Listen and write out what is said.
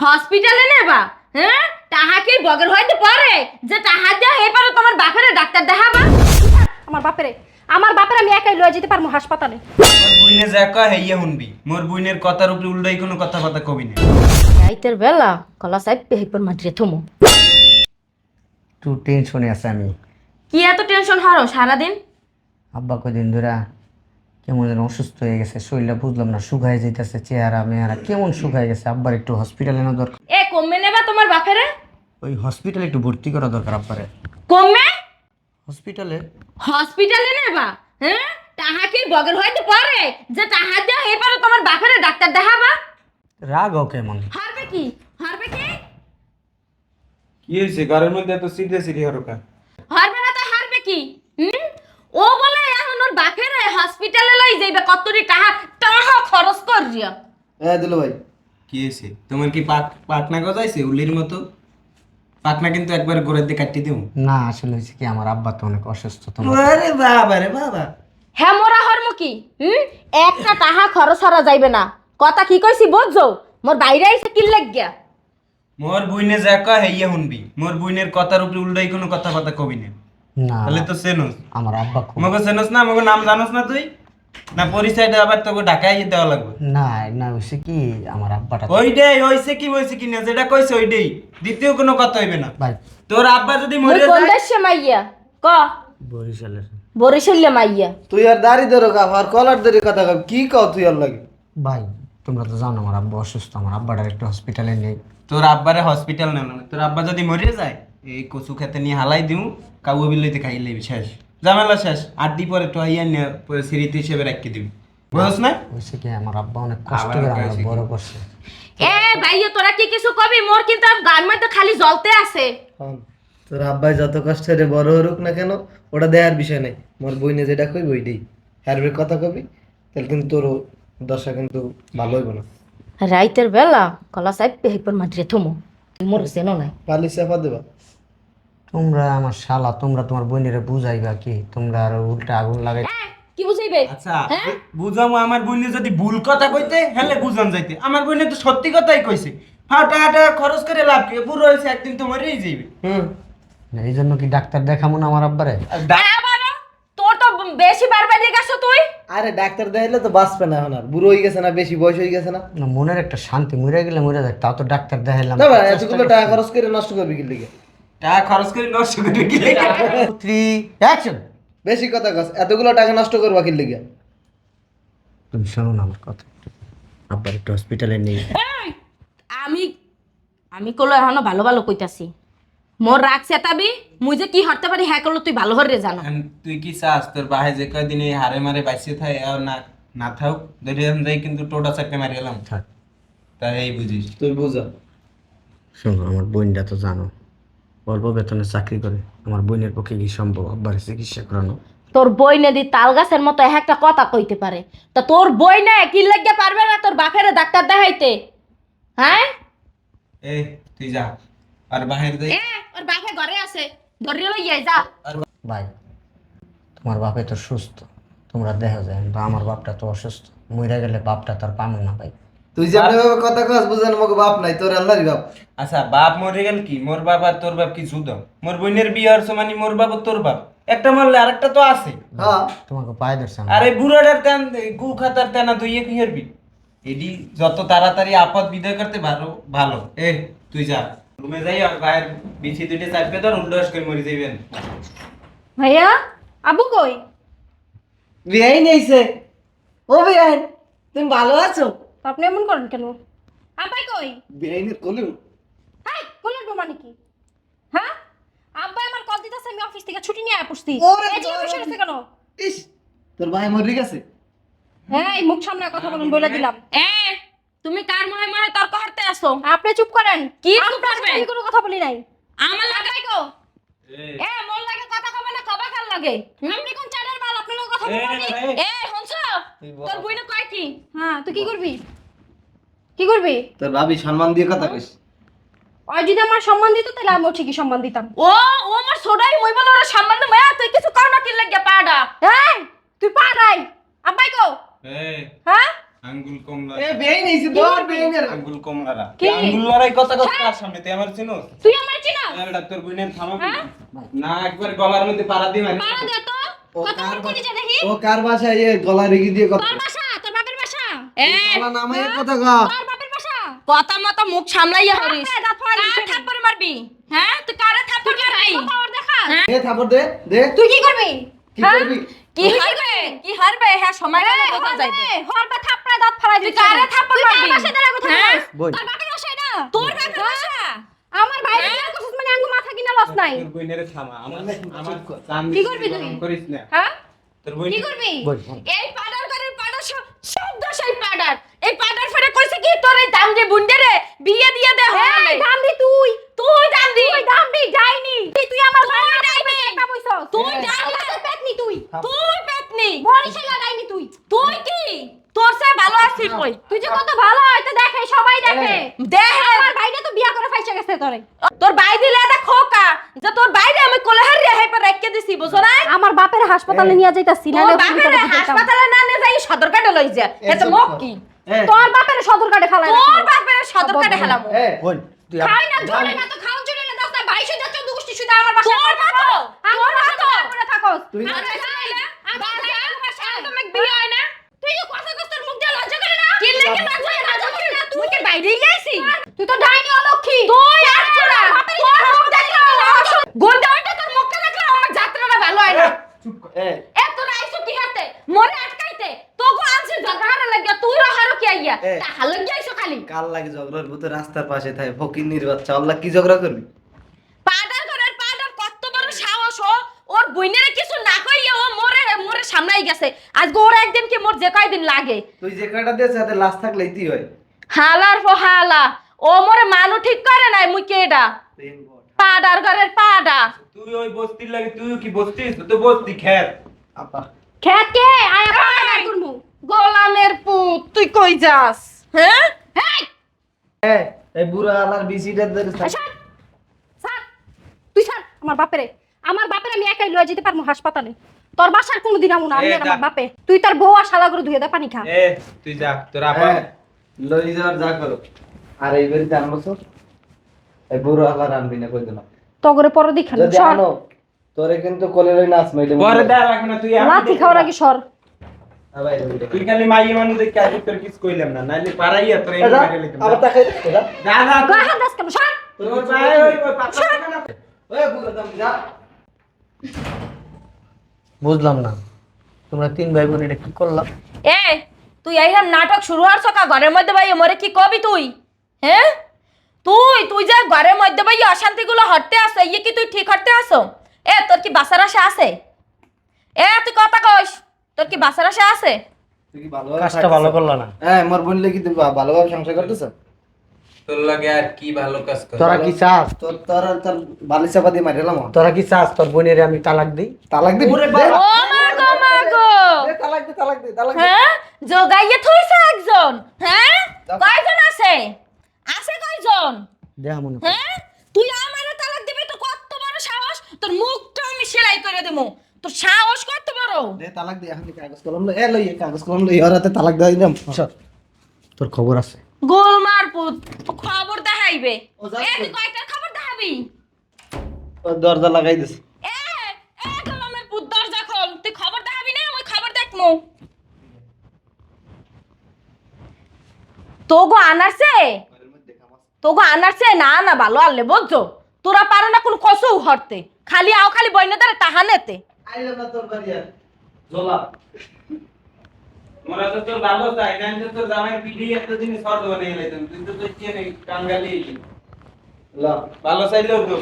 হসপিটালে নেবা হ্যাঁ? তাহা কি বগের হইতে পারে যে তাহা দেয়া এবারে তোমার বাপের ডাক্তার দেখাবা। আমার বাপেরে আমার বাপের আমি একাই লয়ে যেতে পারব হাসপাতালে। বুইনে যা কয় হেইয়া শুনবি। মোর বুইনের কথার উপরে উল্টাই কোনো কথা কথা কবি না। রাইতের বেলা কলা সাহেব পেহিকর মাটিরে থমো। একটু টেনশনে আছে আমি। কি এত টেনশন হারো সারাদিন? আব্বা কদিন ধরে কেমন যেন অসুস্থ হয়ে গেছে শরীরটা বুঝলাম না শুকায় যাইতেছে চেহারা মেহারা কেমন শুকায় গেছে আব্বার একটু হসপিটালে নেওয়া দরকার। এ কমবে নেবা তোমার বাপেরে? ওই হসপিটালে একটু ভর্তি করা দরকার আব্বারে। কমবে? হসপিটালে হসপিটালে নেবা হ্যাঁ? তাহা কি বগের হইতে পারে? যে তাহা দেয়া এবারে তোমার বাপেরে ডাক্তার দেখাবা। রাগ ও কেমন? হারবে কি? হারবে কি? কি হয়েছে ঘরের মধ্যে এত সিরিয়াস সিরি হরকা হারবে না তো হারবে কি? হুম? ও বলে এখন ওর বাপের হসপিটালে লই যাইবে কতটি টাকা টাকা খরচ করিয়া। হ্যাঁ দিল ভাই। কি হয়েছে তোমার কি পাক পাকনা গজাইছে উলির মতো? পাটনা কিন্তু একবার গোড়ের দিয়ে কাটি দিও না আসলে হয়েছে কি আমার আব্বা তো অনেক অসুস্থ তোমার আরে বাবা রে বাবা। হ্যাঁ মোরা হরম কি? হুম? একটা টাকা খরচ হরা যাইবে না। কথা কি কইছি বুঝছ মোর বাইরে আইছে কি লাগিয়া মোর বুইনে যা কয় হেইয়া শুনবি মোর বুইনের কথার উপরে উল্টাই কোনো কথা কথা কবি না। না। তাহলে তো চেনস আমার আব্বা খুব মগে চেনস না মগে নাম জানোস না তুই? না পরিচয়টা আবার তোকে ঢাকায় দেওয়া লাগবে। না না হয়েছে কি? আমার আব্বাটা ওইটাই হইছে কি হইছে কি না যেটা কইছে ওইটাই। দ্বিতীয় কোনো কথা হইবে না। ভাই। তোর আব্বা যদি মরে কোন যায় দেশে মাইয়া। ক? বরিশালের। বরিশালে মাইয়া। তুই আর দাড়ি ধরো কাপ আর কলার ধরে কথা কব কি কও তুই আর লাগে? ভাই তোমরা তো জানো আমার আব্বা অসুস্থ আমার আব্বাটার একটু হসপিটালে নেই। তোর আব্বারে হসপিটাল নেন তোর আব্বা যদি মরে যায় এই কচু খেতে নিয়ে হালাই দিমু কাউ বিলইতে খাই লইবি শেষ। জামেলা শেষ। আট দি পরে তো আইয়া নিয়ে পরে স্মৃতি হিসেবে রাখি দিবি বুঝছ না? হয়েছে কি আমার আব্বা অনেক কষ্ট করে আমার বড় করছে। এ ভাইয়া তোরা কি কিছু কবি? মোর কিন্তু আর গান মধ্যে খালি জ্বলতে আছে। তোর আব্বাই যত কষ্টের বড় হরুক না কেন ওটা দেয়ার বিষয় নাই। মোর বইনে যেটা কই বইটাই হ্যারবের কথা কবি তাহলে কিন্তু তোর দশা কিন্তু ভালো হইব না। রাইতের বেলা কলা সাহেব পেহিকর মাটিরে থমো। মোর চেনো নাই। পালি চাপা দেবা। তোমরা আমার শালা তোমরা তোমার বোনেরে বুঝাইবা কি? তোমরা আর উল্টা আগুন লাগাই কি বুঝাইবে? আচ্ছা বুঝামু আমার বোনে যদি ভুল কথা কইতে হেলে বুঝান যাইতে। আমার বোনে তো সত্যি কথাই কইছে। হাও টাকা টাকা খরচ করে লাভ কি? বুড়ো হয়েছে একদিন তো মরেই যাইবে। হুম। এই জন্য কি ডাক্তার দেখাবো না আমার আব্বারে? হ্যাঁ তোর তো বেশি বারবার গেছো তুই? আরে ডাক্তার দেখাইলে তো বাঁচবে না এখন আর। বুড়ো হয়ে গেছে না বেশি বয়স হয়ে গেছে না? না মনের একটা শান্তি মরে গেলে মরে যাক তাও তো ডাক্তার দেখাইলাম। না এতগুলো টাকা খরচ করে নষ্ট করবি কি লিগে? টাকা খরচ করে নষ্ট করে কি থ্রি অ্যাকশন বেশি কথা কস এতগুলো টাকা নষ্ট করবা কি লিগে। তুমি শোনো না আমার কথা। আব্বার একটু হসপিটালে নেই আমি আমি কলো এখনও ভালো ভালো কইতাছি। মোর রাগ চেতাবি মুই যে কি হরতে পারি হ্যাঁ করল তুই ভালো করে জানো। তুই কি চাস তোর বাহে যে কয়দিন এই হারে মারে বাইসে থাই আর না না থাক ধরে যাই কিন্তু টোটা চারটে মারি এলাম। থাক। তাই এই বুঝিস। তুই বুঝা। শোনো আমার বোনটা তো জানো। অল্প বেতনে চাকরি করে আমার বোনের পক্ষে কি সম্ভব? আব্বার চিকিৎসা করানো? তোর বই নদী তাল গাছের মতো এক একটা কথা কইতে পারে। তা তোর বই না কি লাগিয়ে পারবে না তোর বাপের ডাক্তার দেখাইতে? হ্যাঁ? এ তুই যা। আর বাহির যাই। এ ওর বাপে ঘরে আছে। ধরিয়ে লইয়া যা। ভাই তোমার বাপে তো সুস্থ। তোমরা দেখা যায় আমার বাপটা তো অসুস্থ। মরে গেলে বাপটা তার পামে না ভাই। তুই যে ভাবে কথা কস বুঝেন মগে বাপ নাই তোর আল্লাহরই বাপ। আচ্ছা বাপ মরে গেল কি? মোর বাপ আর তোর বাপ কি যুদ্ধ? মোর বোনের বিয়ে হচ্ছে মানে মোর বাপ আর তোর বাপ? একটা মরলে আরেকটা তো আছে। হ্যাঁ। তোমাকে পায়ে আমার। আর বুড়োটার তেন গু খাতার তেনা তুই কি হারবি এডি যত তাড়াতাড়ি আপদ বিদায় করতে ভালো ভালো। এ তুই যা। রুমে যাই আর বাইরের বিছি দুইটা চাপবে ধর উল্লাস করে মরে যাইবেন। ভাইয়া আবু কই? বিয়াই নেইছে। ও বিয়াই তুমি ভালো আছো? আপনি এমন করেন কেন? আব্বাই কই? বিয়াইনের কলু। হাই কোলের বোমা নাকি হ্যাঁ? আব্বাই আমার কল দিতেছে আমি অফিস থেকে ছুটি নিয়ে ওরে এই যে অফিসে গেছে কেন? ইস তোর ভাই মরে গেছে। হ্যাঁ এই মুখ সামনে কথা বলুন বলে দিলাম। এ তুমি কার মহে মহে তর্ক হারতে আসো? আপনি চুপ করেন। কি চুপ আপনার সাথে করবে? আমি কোনো কথা বলি নাই। আমার লাগাই গো এ। মোর লাগে কথা কবে না কবা কার লাগে? আপনি কোন চালের মাল আপনি লোক কথা বলবেন এ, এ তোর বইনে কয় কি? হ্যাঁ তুই কি করবি? কি করবি? তোর ভাবি সম্মান দিয়ে কথা কইস। আর যদি আমার সম্মান দিত তাহলে আমিও ঠিকই সম্মান দিতাম। ও ও আমার সোডাই মই বলো ওরা সম্বন্ধে মায়া তুই কিছু কর না কি লাগে পাডা? এই তুই পা নাই আব্বাই কো এ হ্যাঁ? আঙ্গুল কমলা এ বেই নিছি তোর বেই নে আঙ্গুল কমলারা কি? আঙ্গুল লড়াই কথা কথা কার সামনে তুই আমার চিনোস? তুই আমার চিনা এ ডাক্তার বুইনের থামাবি হ্যাঁ? না একবার গলার মধ্যে পাড়া দি মারি। পাড়া দে তো। ও কত কার বড় কলিজা দেখি। ও কার বাসায় এ গলা রেখে দিয়ে কথা তোর বাসা তোর বাপের বাসা এ গলা নামাই কথা মতো মুখ সামলাইয়া হরিস। থাপ্পড় মারবি? হ্যাঁ? তুই কারে থাপ্পড় মারবি? পাওয়ার দেখা? দে থাপড় দে দে। তুই কি করবি? কি? করবি? কি হারবে? কি হারবে? সময় গেলে এই, যাইবে। হরবে থাপড়া দাঁত ফাড়াই তুই কারে থাপ্পড় তুই কার মারবি? কথা? বলিস? বই। তোর বাপের বাসায় না? তোর বাপের বাসা? আমার বাইরে বিয়ে করছিস মানে আঙ্গু মাথা কিনা লস নাই। তোর বুইনের থামা। আমার আমার চুপ কর। চান্দি কি করবি তুই? করিস না। হ্যাঁ? তোর বুইন কি করবি? এই পাডার ঘরের পাডার সব সব দোষ এই পাডার এই পাডার ফেরে কইছে কি? তোর এই দাম যে বুন্ডে রে বিয়ে দিয়ে দে হয়? দামবি তুই। তুই দাম দি তুই দামবি যাইনি। তুই তুই আমার ভাই ডাইনি একটা বইছস তুই তুই ডাইনি। ডাইনি পেটনি তুই। তুই পেতনি। বরিশাল ডাইনি তুই। তুই কি? তোর সে ভালো আছিস কই? তুই যে কত ভালো হয় তো দেখে সবাই দেখে। দেখ আমার ভাইটা তো বিয়া করে ফাইসা গেছে তোরে। তোর বাই দিলে এটা খোকা। যে তোর বাইরে আমি কোলে হারিয়ে হেপে রেখে দিছি বুঝো না আমার বাপের হাসপাতালে নিয়ে যাইতাছি তোর বাপের হাসপাতালে না নিয়ে যাই সদর কাটে লই যা। এত চুপ মুখ কি? তোর বাপের সদর কাটে ফেলাই তোর বাপের সদর কাটে হেলাম এ কই তুই খাই না জলে না তো খাওন জলে না দস্তা ভাই সুদা চোদ্দ গোষ্ঠী শুধু আমার বাসা তোর বাপ তোর বাপ করে থাকো। তুই আমার বাসা আইলে আমার বিয়ে হয় না তুই যে কথা কস মুখ দিয়ে লজ্জা করে না কি লাগে লজ্জা করে? লজ্জা করে না তুই তুই কি বাইরে গেছি তুই তো ডাইনি অলক্ষী তুই আসছরা তোর মুখ দেখলে গোন্ডা ওইটা তোর মুখটা দেখলে আমার যাত্রাটা ভালো হয় না চুপ কর এ এ তোর আইসো কি হাতে মরে আটকাইতে তোকে আনছে জগাহারা লাগিয়া তুই রহারো কি আইয়া এ। তা হালক যাইছো খালি কাল লাগে ঝগড়ার ভূত রাস্তার পাশে থাকে বাচ্চা আল্লাহ কি ঝগড়া করবি পাডার ঘরের পাডার কত বড় সাহস ও ওর বইনেরে কিছু না কইয়া ও মরে মরে সামলাই গেছে আজ ওর একদিন কি মোর যে কয়দিন লাগে তুই যে কয়টা দিয়েছে হাতে লাশ থাকলে ইতি হয় হালার পো হালা ও মরে মানু ঠিক করে নাই মুই কেডা পাডার ঘরের পাডা তুই ওই বস্তির লাগে তুই কি বস্তিস তুই তো বস্তি খেত আপা খেত কে আয় আপা করমু গোলামের পুত তুই কই যাস হ্যাঁ এই বুড়া আলার বিসিটা ধরে থাক। ছাড় ছাড় তুই ছাড় আমার বাপেরে। আমার বাপের আমি একাই লয়ে যেতে পারব হাসপাতালে। তোর বাসার কোনোদিন আমু না আমি আর আমার বাপে। তুই তোর বউ আর শালা করে ধুয়ে দে পানি খা। এ তুই যা তোর আপা লই যাওয়ার যা করো। আর এই বাড়িতে তো। এই বুড়ো আলার আনবি না কই দিলাম তগরে পরে দেখান তোরে কিন্তু কোলে লই নাচ মাইলে পরে দেয়া লাগবে না তুই আমি খাওয়ার আগে সর। তুই খালি মাইয়ে মানুষ দেখে আজ তোর কিছু কইলাম না নাইলে পারাইয়া তোর এই মেরে লিখতাম আবার তাকাই যা যা যা। হাত দাস কেন? সর! তোর পায়ে ওই ওই পাতা না। ওই বুড়ো দাম যা। বুঝলাম না। তোমরা তিন ভাই বোন এটা কি করলাম এ তুই এইরকম নাটক শুরু হওয়ার সকা ঘরের মধ্যে ভাই মরে কি কবি তুই? হ্যাঁ? তুই তুই যে ঘরের মধ্যে ভাই অশান্তিগুলো হটতে আসো ইয়ে কি তুই ঠিক হটতে আসো? এ তোর কি বাসার আশা আছে? এ তুই কথা কইস। তোর কি বাসার আশা আছে? তুই কি ভালোভাবে কাজটা ভালো করল না। হ্যাঁ মোর বোন লাগি তুই ভালোভাবে সংসার করতেছ? তোর লাগে আর কি ভালো কাজ কর? তোরা কি চাস? তোর তোর তোর বালি চাপা দিয়ে মারিলাম তোরা কি চাস? তোর বোনের আমি তালাক দিই। তালাক দিবি? ওরে বাবা। ও মা গো মা গো। তালাক দে তালাক দে তালাক দে। হ্যাঁ? যোগাইয়ে থইছে একজন। হ্যাঁ? কয়জন আছে? আছে কয়জন? দেয়া মনে হ্যাঁ? তুই আমারে তালাক দিবি তো কত বড় সাহস? তোর মুখটা আমি সেলাই করে দেবো তোর সাহস কত বড়। দে তালাক দে এখন কাগজ কলম লই এ লই কাগজ কলম লই ওর হাতে তালাক দিলাম। চল তোর খবর আছে। গোলমার পুত খবর দেখাইবে। এ তুই কয়টার খবর দেখাবি? ও দরজা লাগাই দিস এ এ গোলামের পুত দরজা খোল। তুই খবর দেখাবি না আমি খবর দেখমু। তোগো আনারছে? তোগো আনারছে? না না ভালো আনলে বুঝছ তোরা পারো না কোন কসৌ হরতে। খালি আও খালি বইনে তারা তাহানেতে। আইলাম না তোর বাড়ি আর? জলা মোরা তো তোর ভালো চাই না তো তোর জামাই পিঠি একটা জিনিস সর দেবো নিয়ে তুই তো তুই কি কাঙ্গালি লা ভালো চাইলেও তো